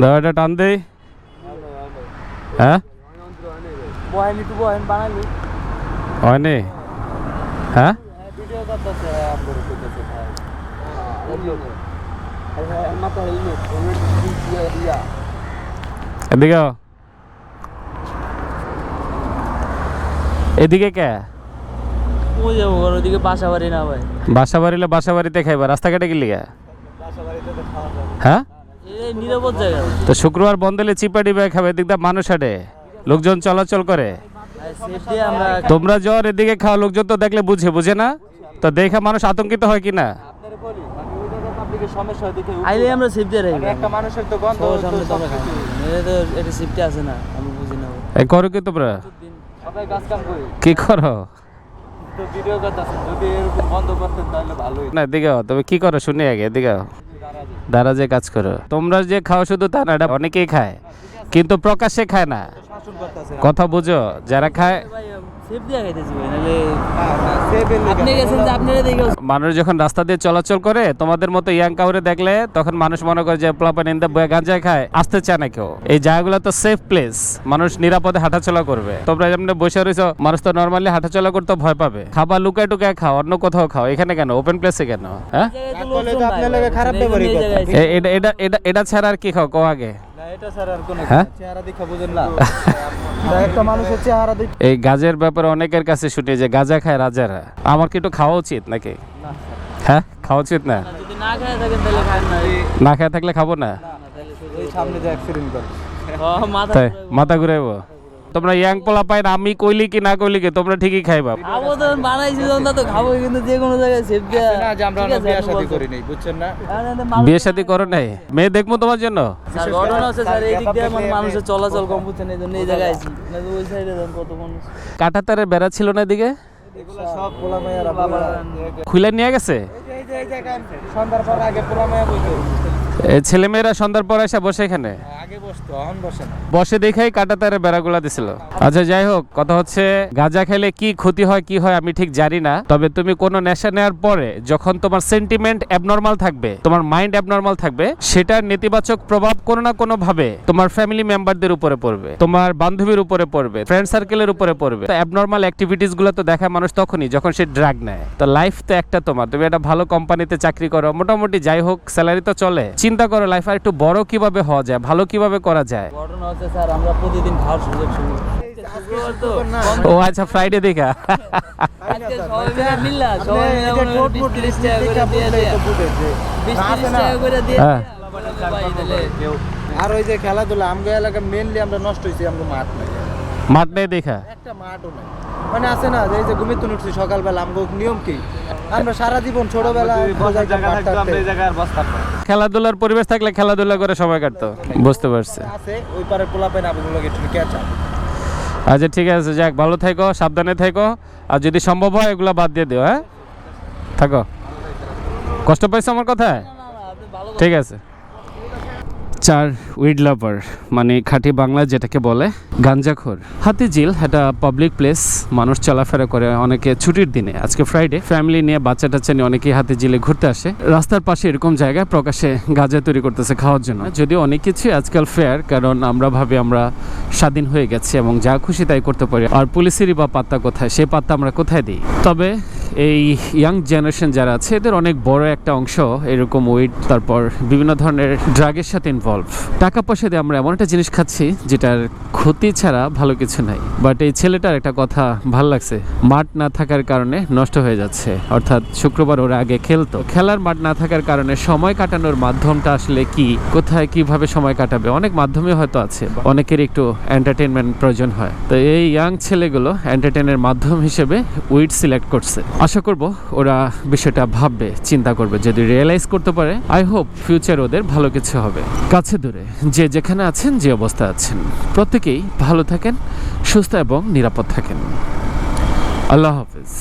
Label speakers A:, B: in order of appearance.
A: দাও এটা টান দেই হ্যাঁ? হয়নি হ্যাঁ? এদিকে এদিকে কে?
B: ও যাব ঘর ওদিকে বাসা বাড়ি না ভাই।
A: বাসা বাড়িলে বাসা বাড়িতে খাইবা রাস্তাঘাটে গেলি গা হ্যাঁ?
B: এই নিরাপদ জায়গা।
A: তো শুক্রবার বন্ধ হলে চিপা ডিবা খাবে এদিক দিয়ে মানুষ হাঁটে লোকজন চলাচল করে। তোমরা জ্বর এদিকে খাও লোকজন তো দেখলে বুঝে বুঝে না? তো দেখা মানুষ আতঙ্কিত হয় কি না কি
C: করো? তো ভিডিও করতেছে যদি এরকম বন্ধ করতেন তাহলে ভালোই
A: না এদিকে তবে কি করো শুনি আগে এদিকে। যে কাজ করো। তোমরা যে খাও শুধু তা না এটা অনেকেই খায়। কিন্তু প্রকাশ্যে খায় না। কথা বুঝো যারা খায় মানুষ যখন রাস্তা দিয়ে চলাচল করে তোমাদের মতো ইয়াং কাউরে দেখলে তখন মানুষ মনে করে যে প্লাপান ইন্দা বয়ে গাঞ্জা খায় আসতে চায় না কেউ। এই জায়গাগুলো তো সেফ প্লেস মানুষ নিরাপদে হাঁটাচলা করবে। তোমরা যেমন বসে রয়েছো মানুষ তো নর্মালি হাঁটাচলা করতে ভয় পাবে। খাবার লুকায় টুকায় খাও অন্য কোথাও খাও এখানে কেন? ওপেন প্লেসে কেন? হ্যাঁ? এটা এটা এটা এটা ছাড়া আর কি খাও? কো আগে।
C: এটা স্যার আর কোনো
A: হ্যাঁ?
C: চেহারা দেখা বুঝেন না। না, একটা মানুষের চেহারা দেখে
A: এই গাজের ব্যাপারে অনেকের কাছে শুনি যে গাজা খায় রাজারা। আমার কি একটু খাওয়া উচিত নাকি? হ্যাঁ খাওয়া উচিত না?
B: না খায়
A: থাকলে খাব না?
C: এই সামনে যে অ্যাক্সিডেন্ট করে।
B: ও, মাথা
A: তাই মাথা ঘুরাইবো? তোমরা ইয়াং পোলা পাই না আমি কইলি কি না কইলি কি তোমরা ঠিকই খাইবা।
B: খাব বানাইছি যখন তা খাব কিন্তু যে কোনো জায়গায় সেফ দেয়া
C: না যে আমরা বিয়ে শাদী। করি নাই বুঝছেন না?
A: বিয়ে শাদী করো নাই? মেয়ে দেখব তোমার জন্য?
B: স্যার ঘটনা হচ্ছে স্যার এই দিক দিয়ে মানে মানুষের চলাচল কম বুঝছেন এই জন্য এই জায়গায় আছি। না তো ওই সাইডে ধরুন কত মানুষ।
A: কাটাতারে বেড়া ছিল না এদিকে?
C: এগুলো সব পোলা মায়েরা
B: বাবা।
A: খুলে নিয়ে গেছে?
C: এই যে এই জায়গায় সন্ধ্যার পর আগে পোলা মায়া বইতো।
A: ছেলেমেয়েরা সন্ধ্যার পর এসে বসে এখানে?
C: এখন বসে
A: দেখাই কাটাতারে বেড়াগুলা দিছিল। আচ্ছা যাই হোক কথা হচ্ছে গাঁজা খেলে কি ক্ষতি হয় কি হয় আমি ঠিক জানি না। তবে তুমি কোনো নেশা নেওয়ার পরে যখন তোমার সেন্টিমেন্ট অ্যাবনর্মাল থাকবে তোমার মাইন্ড অ্যাবনর্মাল থাকবে সেটার নেতিবাচক প্রভাব কোনো না কোনো ভাবে তোমার ফ্যামিলি মেম্বারদের উপরে পড়বে তোমার বান্ধবীর উপরে পড়বে ফ্রেন্ড সার্কেলের উপরে পড়বে। তো অ্যাবনর্মাল অ্যাক্টিভিটিসগুলো তো দেখায় মানুষ তখনই যখন সে ড্রাগ নেয়। তো লাইফ তো একটা তোমার। তুমি একটা ভালো কোম্পানিতে চাকরি করো মোটামুটি যাই হোক স্যালারি তো চলে। চিন্তা করো লাইফ আর একটু বড় কীভাবে হওয়া যায় ভালো কীভাবে করা যায়?
B: ঘটনা হচ্ছে স্যার আমরা প্রতিদিন খাওয়ার সুযোগ শুরু
A: ও আচ্ছা ফ্রাইডে দেখা হ্যাঁ।
C: আর ওই যে খেলাধুলা আমগো এলাকা মেনলি আমরা নষ্ট হয়েছি আমরা মাঠ নাই।
A: মাঠ নেই দেখা?
C: একটা মাঠও নাই। মানে আছে না যে এই যে ঘুমিয়ে তুলে উঠছি সকালবেলা আমগো নিয়ম কি? আমরা সারা জীবন ছোটবেলা
A: খেলাধুলার পরিবেশ থাকলে খেলাধুলা করে সময় কাটতো। বুঝতে পারছি।
C: আছে ওই পারে পোলা পাইন আবুগুলো একটু ক্যাচা
A: আচ্ছা ঠিক আছে যাক ভালো থেকো সাবধানে থেকো। আর যদি সম্ভব হয় এগুলো বাদ দিয়ে দিও হ্যাঁ? থাকো। কষ্ট পাইছো আমার কথায়? ঠিক আছে। চার উইড লাভার মানে খাঁটি বাংলা যেটাকে বলে, গাঞ্জাখোর। হাতি হাতিঝিল, এটা পাবলিক প্লেস মানুষ চলাফেরা করে অনেকে ছুটির দিনে। আজকে ফ্রাইডে ফ্যামিলি নিয়ে বাচ্চা টাচ্চা নিয়ে অনেকেই হাতি হাতিঝিলে ঘুরতে আসে। রাস্তার পাশে এরকম জায়গায় প্রকাশে গাঁজা তৈরি করতেছে খাওয়ার জন্য। যদিও অনেক কিছুই আজকাল ফেয়ার কারণ আমরা ভাবি আমরা স্বাধীন হয়ে গেছি এবং যা খুশি তাই করতে পারি। আর পুলিশেরই বা পাত্তা কোথায়? সেই পাত্তা আমরা কোথায় দিই? তবে এই ইয়াং জেনারেশন যারা আছে, এদের অনেক বড় একটা অংশ এরকম ওয়েট তারপর বিভিন্ন ধরনের ড্রাগের সাথে ইনভলভ টাকা পয়সা দিয়ে আমরা এমন একটা জিনিস খাচ্ছি, যেটার ক্ষতি ছাড়া ভালো কিছু নাই। বাট এই ছেলেটার একটা কথা ভালো লাগছে। মাঠ না থাকার কারণে নষ্ট হয়ে যাচ্ছে। অর্থাৎ শুক্রবার ওরা আগে খেলতো। খেলার মাঠ না থাকার কারণে সময় কাটানোর মাধ্যমটা আসলে কি? কোথায় কীভাবে সময় কাটাবে? অনেক মাধ্যমে হয়তো আছে। অনেকের একটু এন্টারটেনমেন্ট প্রয়োজন হয়। তো এই ইয়াং ছেলেগুলো এন্টারটেনের মাধ্যম হিসেবে উইড সিলেক্ট করছে। আশা করব ওরা বিষয়টা ভাববে, চিন্তা করবে, যদি রিয়েলাইজ করতে পারে আই হোপ ফিউচার ওদের ভালো কিছু হবে। কাছে দূরে, যে যেখানে আছেন, যে অবস্থা আছেন, প্রত্যেকেই ভালো থাকেন, সুস্থ এবং নিরাপদ থাকেন। আল্লাহ হাফিজ।